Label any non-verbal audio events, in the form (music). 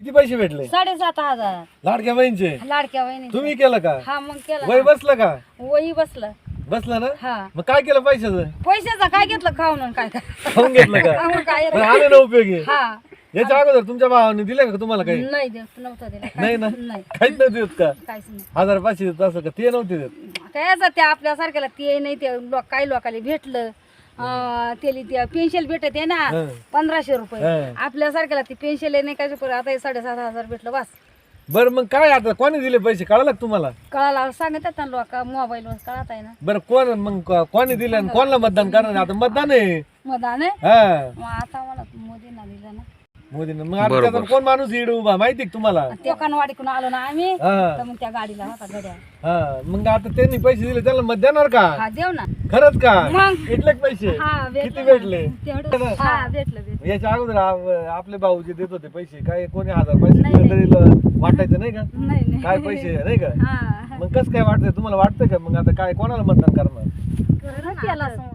किती पैसे भेटले? साडेसात हजार. लाडक्या बहिणीचे? लाडक्या वहिनी तुम्ही केलं का? हा मग केला. वय बसलं का? वही बसलं. बसलं ना? हा. मग काय केलं पैशाचं? पैशाचा काय घेतलं? खाऊन आणि काय काय? खाऊन घेतलं का? खाऊन काय पण आले ना उपयोगी? हा. याच्या अगोदर तुमच्या भावाने दिले का तुम्हाला काही? नाही देत नव्हतं दिलं. (laughs) नाही ना? (laughs) नाही. काहीच नाही देत का? काहीच नाही. हजार पाचशे देत असं का? ते नव्हते देत? काय असं त्या आपल्यासारख्याला ते नाही ते लोक काही लोकांना भेटलं. त्याला ते पेन्शन भेटत आहे ना. पंधराशे रुपये. आपल्यासारख्याला ती पेन्शन नाही काय रुपये आता हे साडेसात हजार भेटलं बस. बरं मग काय आता कोणी दिले पैसे? कळालं का तुम्हाला? कळाला सांगतात ना लोक मोबाईलवर कळत आहे ना. बरं कोण मग कोणी दिलं आणि कोणाला मतदान करणार? आता मतदान आहे. मदान आहे? हा. मग आता मला मोदींना दिलं ना. मोदीनं. मग आता त्याचा कोण माणूस इड उभा? माहिती का तुम्हाला? आलो ना आम्ही हा. तर मग त्या गाडीला होता गड्या. हा. मग आता त्यांनी पैसे दिले त्याला मत देणार का? हा देव ना. खरंच का? मग. भेटले का पैसे? हा किती भेटले? तेवढं. हा. भेटलं भेटलं. याच्या अगोदर आप- आपले भाऊ जे देत होते पैसे. काय कोणी हजार पैसे दिले तरी ल- वाटायचं नाही का? नाही नाही. काय पैसे नाही का? हा. मग कसं काय वाटतंय? तुम्हाला वाटतं का? मग आता काय कोणाला मतदान करणार? केला